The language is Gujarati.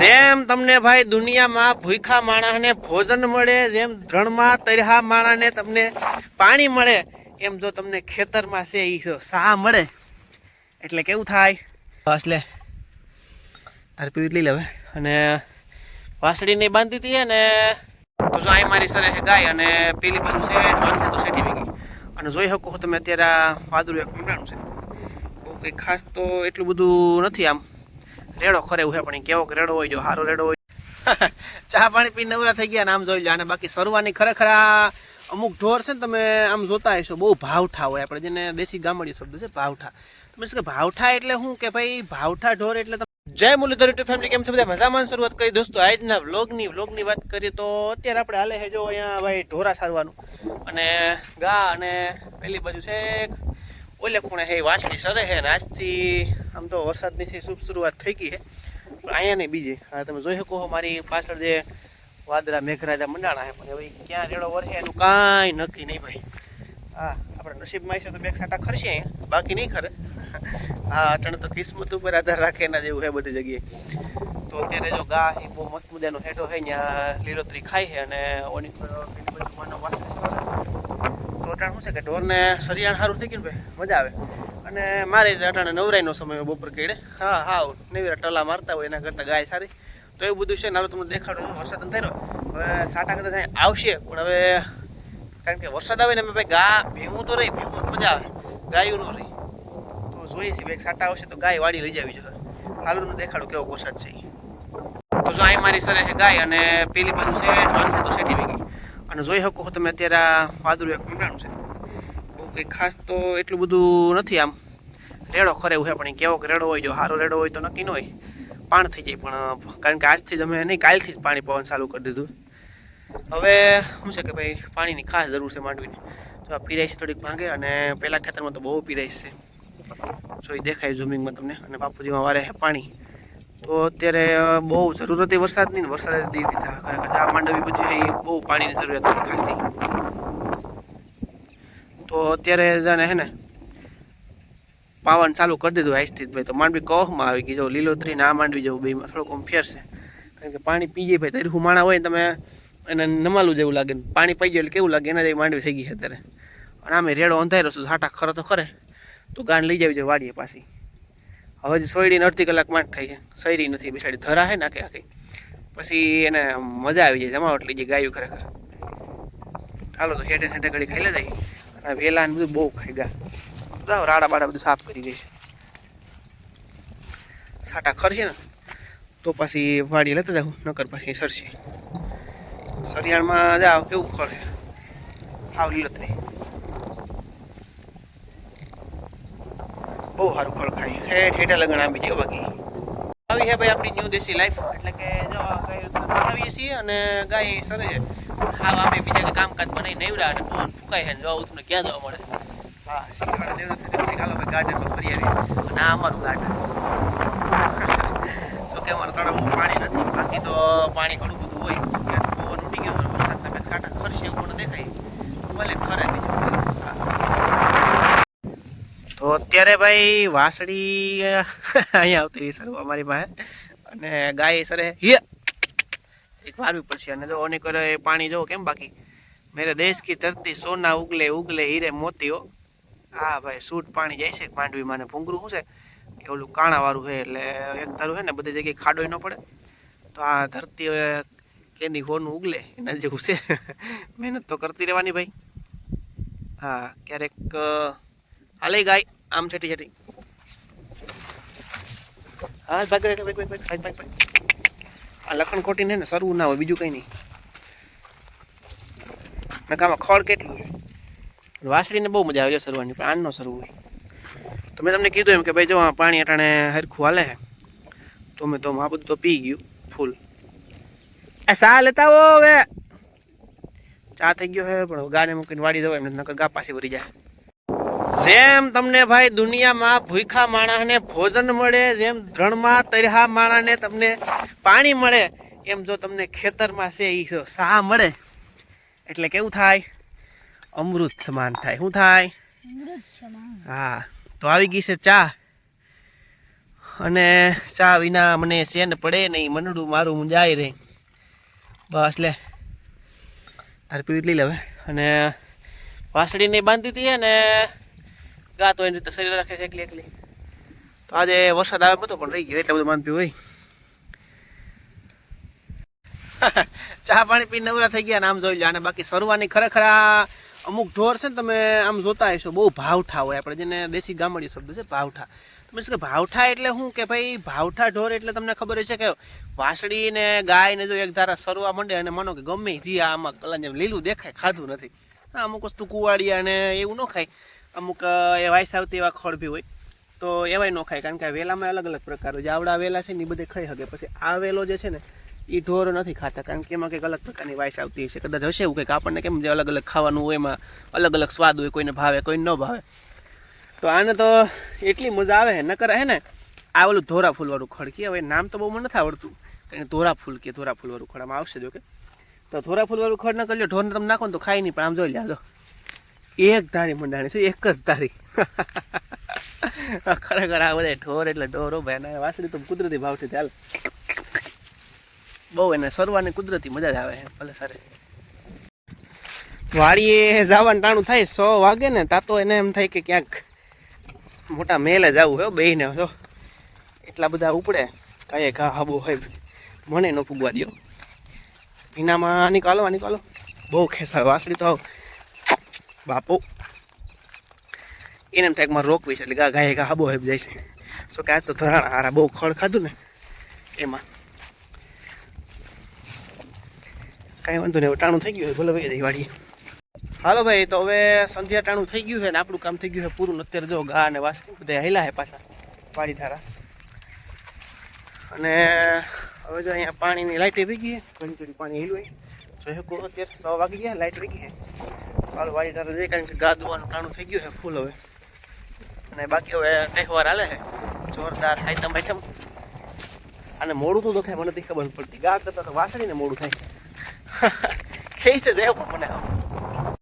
જેમ તમને ભાઈ દુનિયામાં ભૂખા માણસને ભોજન મળે જેમ ધરણમાં તરહા માણસને તમને પાણી મળે એમ જો તમને ખેતરમાં છે એ જો સા મળે. એટલે કેવું થાય? બસ લે. તારે પીવી લઈ લેવે અને વાસળીને બાંધી હતી અને તો જો અહીં મારી સરે ગાય અને પેલી બાજુ છે વાસળી તો સેટી ગઈ અને જોઈ શકો તમે અત્યારે વાદળું એક મંડાણું છે. બહુ કંઈ ખાસ તો એટલું બધું નથી આમ. રેડો ખરે પણ કેવો રેડો હોય, જો સારો રેડો હોય. ચા પાણી પીને નવરા થઈ ગયા આમ જોઈ લો અને બાકી સરવાની ખરેખર અમુક ઢોર છે ને તમે આમ જોતા હશો, બહુ ભાવઠા હોય. આપણે જેને દેશી ગામડી શબ્દ છે, ભાવઠા. તમે કે ભાવઠા એટલે શું કે ભાઈ, ભાવઠા ઢોર એટલે જય મુરલીધર યુટ્યુબ ફેમિલી કેમ છે બધા? મજામાં શરૂઆત કરી દોસ્તો, આજના વ્લોગની વ્લોગની વાત કરીએ તો અત્યારે આપણે હાલે છે, જો અહીંયા ભાઈ ઢોરા સારવાનું. અને ગા અને પેલી બાજુ છે ઓલે ખૂણે હે, વાછડી સરે છે ને આમ તો વરસાદની છે, શુભ શરૂઆત થઈ ગઈ છે. પણ અહીંયા નહીં, બીજી. હા, તમે જોઈ શકો મારી પાછળ જે વાદરા મેઘરાજા મંડાણા છે પણ હવે ક્યાં રેડો વરસે એનું કાંઈ નક્કી નહીં ભાઈ. હા, આપણે નસીબમાં છે તો બે સાટા ખરશે અહીંયા. બાકી નહીં ખરે. હા, અટણ તો કિસ્મત ઉપર આધાર રાખે એના જેવું છે બધી જગ્યાએ. તો અત્યારે જો ગા એ બહુ મસ્ત મજાનો હેઠો છે ત્યાં લીલોતરી ખાય છે અને ઓની માનો વાસણ છે તો અટાણ શું છે કે ઢોરને સરિયાણ સારું થઈ ગયું ભાઈ? મજા આવે. અને મારે અટાણે નવરાઈનો સમય બપોર કેડે. હા હા, નવીરા ટલા મારતા હોય, એના કરતાં ગાય સારી. તો એવું બધું છે ને, હાલો તમને દેખાડું વરસાદ અંધારો હવે સાટા કદાચ આવશે, પણ હવે કારણ કે વરસાદ આવે ને ભાઈ ગા ભેવું તો રહી ભેવું મજા આવે. ગાયું ન રહી. તો જોઈએ છીએ ભાઈ સાટા આવશે તો ગાય વાડી લઈ જવી જોઈએ. હાલ તમને દેખાડું કેવો વરસાદ છે તો જો અહીં મારી સરે છે ગાય અને પેલી બાજુ છે, વાસળી તો સેટી અને જોઈ શકો છો તમે અત્યારે આ વાદળું એક મંડાણું છે. બહુ કંઈ ખાસ તો એટલું બધું નથી આમ. રેડો ખરે એવું છે, પણ કેવો રેડો હોય, જો સારો રેડો હોય તો નક્કી ન હોય. પાણ થઈ જાય, પણ, કારણ કે આજથી તમે નહીં, કાલથી જ પાણી પવન ચાલુ કરી દીધું. હવે, શું છે કે ભાઈ, પાણીની ખાસ જરૂર છે માંડવીની. તો આ પીરાઈશ થોડીક ભાંગે અને પહેલાં ખેતરમાં તો બહુ પીરાઈશ છે. જોઈ દેખાય ઝૂમિંગમાં તમને. અને બાપુજીમાં વારે પાણી. તો અત્યારે બહુ જરૂર હતી વરસાદની ને દઈ દીધા. ખરેખર આ માંડવી પછી એ બહુ પાણીની જરૂરિયાત હતી ખાસી. તો અત્યારે જાણે હે ને, પાવન ચાલુ કરી દીધું આજથી જ ભાઈ. તો માંડવી કહમાં આવી ગઈ. જો લીલોતરી ના માંડવી જેવું બેમાં થોડોક આમ ફેરશે. કારણ કે પાણી પી જાય ભાઈ. તારી હુમાણા હોય તમે એને નમાલું જેવું લાગે પાણી પી જાય એટલે કેવું લાગે? એના જેવી માંડવી થઈ ગઈ છે અત્યારે. અને આમે રેડો અંધારો છું હાટા ખરો તો ખરે. તો ગાંડ લઈ જવી જોઈએ વાડીએ પાછી. હવે જ સોયડીને અડધી કલાક માંડ થઈ છે. સૈરી નથી, બિસાડી ધરા છે ને આખી. આખી પછી એને મજા આવી જાય જમાવટ લઈ જાય ગાયું ખરેખર. હાલો તો હેઠે હેઠે ઘડી ખાઈ લે જાય અને વેલા ને બધું બહુ ખાઈ ગયા. જાઓ, રાડા બાડા બધું સાફ કરી દે સાટા ખરશે ને, તો પછી વાડી લેતા જાઉં નકર પછી સરશે. સરિયાળમાં જાઓ, કેવું ખરે? આવ લીલોતરી. બહુ સારું ફળ ખાય છે. ઠેઠા લગણ આંબી જાય બાકી. આવી છે ભાઈ આપણી ન્યૂ દેશી લાઈફ એટલે કે જો આ આવીએ છીએ અને ગાય સરે છે. હા આપણે બીજા કામકાજ બનાવી નેવડા અને પવન ફૂંકાય છે ને જો તમને ક્યાં જોવા મળે? હા થઈ ચાલો ભાઈ ગાર્ડનમાં ફરી આવી અને આ અમારું ગાર્ડન જો કે અમારું તળાવમાં પાણી નથી બાકી તો પાણી ઘણું બધું હોય. ત્યાં પવન ઉડી ગયો વરસાદના કંઈક સાટા ખરશે એવું પણ દેખાય. ભલે ખરે બીજું હા તો અત્યારે ભાઈ વાસળી અહીંયા આવતી સર, અમારી પાસે. અને ગાય સરે એક વારવી પડશે. અને જો ઓની કરે પાણી જો કેમ બાકી? મેરે દેશ કી ધરતી સોના ઉગલે ઉગલે, હીરે મોતીઓ હા. ભાઈ સૂટ પાણી જાય છે માંડવીમાં, ને ભૂંગરું શું છે? કે ઓલું કાણા વાળું છે, એટલે એક ધારું છે ને, બધી જગ્યાએ ખાડો ન પડે. તો આ ધરતી કેની હોનું ઉગલે, એના જેવું છે. મહેનત તો કરતી રહેવાની ભાઈ. હા, ક્યારેક હાલે ગાય. આમ છેટી છેટી. હા, ભાગ ભાગ ભાગ ભાગ ભાગ ભાગ. આ લખણ ખોટી ને સરવું ના હોય, બીજું કંઈ નહીં. નકામાં ખોળ કેટલું હોય વાસળીને બહુ મજા આવે સરવાની, પણ આનનો સરવું હોય. તો મેં તમને કીધું એમ કે ભાઈ જો આ પાણી અટાણે હરખું હાલે તો મેં તો આ બધું તો પી ગયું, ફૂલ. આ સા લેતા હવે. ચા થઈ ગયો હે પણ ગાને મૂકીને વાડી દઉં એમને નકર ગા પાછી ભરી જાય. જેમ તમને ભાઈ દુનિયામાં ભૂખા માણસને ભોજન મળે જેમ ધણમાં તરહા માણસને તમને પાણી મળે એમ જો તમને ખેતરમાં છે એ જો સા મળે. એટલે કેવું થાય? અમૃત સમાન થાય. શું થાય? હા તો આવી ગઈ છે ચા. અને ચા વિના મને સેન પડે નહીં મનડું મારું જાય રહી. બસ લે. તારે પીવી લઈ લેવે અને વાસળીને બાંધી હતી અને ગા તો એની રીતે શરીર રાખે છે એકલી એકલી. તો આજે વરસાદ આવે બધો પણ રહી ગયો, એટલે બધું માનપ્યું હોય. ચા પાણી પી નવરા થઈ ગયા ને આમ જોઈ લો અને બાકી સરવાની ખરેખર અમુક ઢોર છે ને તમે આમ જોતા હશો, બહુ ભાવઠા હોય આપણે, જેને દેશી ગામડી શબ્દ છે, ભાવઠા. તમે શું કે ભાવઠા એટલે શું કે ભાઈ, ભાવઠા ઢોર એટલે તમને ખબર હશે કે વાસળી ને ગાય ને જો એક ધારા સરવા માંડે અને માનો કે ગમે જી આમાં કલા જેમ લીલું દેખાય, ખાધું નથી. અમુક વસ્તુ કુવાડિયા ને એવું ન ખાય. અમુક એવાય આવતી એવા ખળ બી હોય, તો એવાય ન ખાય. કારણ કે આ વેલામાં અલગ અલગ પ્રકાર. હોય જે આવડા વેલા છે ને એ બધે ખાઈ શકે પછી આ વેલો જે છે ને એ ઢોર નથી ખાતા. કારણ કે એમાં કંઈક અલગ પ્રકારની વાઇસ આવતી હશે કદાચ હશે એવું કંઈક આપણને કેમ જે અલગ અલગ ખાવાનું હોય, એમાં અલગ અલગ સ્વાદ હોય, કોઈને ભાવે, કોઈને ન ભાવે. તો આને તો એટલી મજા આવે હે. નકર હે ને, આ ઓલું ધોરા ફૂલવાળું ખડકી હવે નામ તો બહુ મને નથી આવડતું. કારણ ધોરા ફૂલ કે, ધોરા ફૂલવાળું ખડ આવશે જો કે તો ધોરા ફૂલવાળું ખડ ન કરજો. ઢોરને તમે નાખો ને તો ખાઈ નહીં, પણ આમ જોઈ લેજો એક ધારી મંડાણી છે, એક જ ધારી. ખરેખર આ બધા ઢોર એટલે ઢોરો ભાઈ ના વાસળી તો કુદરતી ભાવ છે ચાલ. બહુ એને સરવાની કુદરતી મજા જ આવે છે, ભલે સરે. વાડીએ જવાનું ટાણું થાય સો વાગે ને, તા તો એને એમ થાય કે ક્યાંક મોટા મેલે જવું હોય બેને જો. એટલા બધા ઉપડે, કાંઈ ઘા હાબુ હોય, મને ન પૂગવા દો ભીનામાં નીકાળો નીકાળો. બહુ ખેસા, વાસળી તો આવ. બાપુ. એને એમ થાય મારે રોકવી છે, એટલે ગા ગાય ગા હાબો હેબ જાય છે. શું કે આજ તો ધરાણા હારા બહુ ખડ ખાધું ને એમાં. કાંઈ વાંધો નહીં ટાણું થઈ ગયું હોય, ભલે ભાઈ વાડીએ. હાલો ભાઈ, તો હવે સંધ્યા ટાણું થઈ ગયું છે ને આપણું કામ થઈ ગયું છે પૂરું. અત્યારે જો ગા અને વાસ બધા હેલા છે પાછા પાડી ધારા અને હવે જો અહીંયા પાણીની લાઇટ વી ગઈ ઘણી પાણી હેલું હોય. જો શકો અત્યારે? સો વાગી ગયા લાઇટ વી ગઈ છે વાળી તારે ધારા જઈ કારણ કે ગાદવાનું કાણું થઈ ગયું છે ફૂલ હવે. અને બાકી હવે તહેવાર હાલે છે. જોરદાર આઈટમ આઈટમ અને મોડું તો દેખાય, મને નથી ખબર પડતી. ગા કરતા તો વાસળીને મોડું થાય. ખેંચે જાય પણ મને.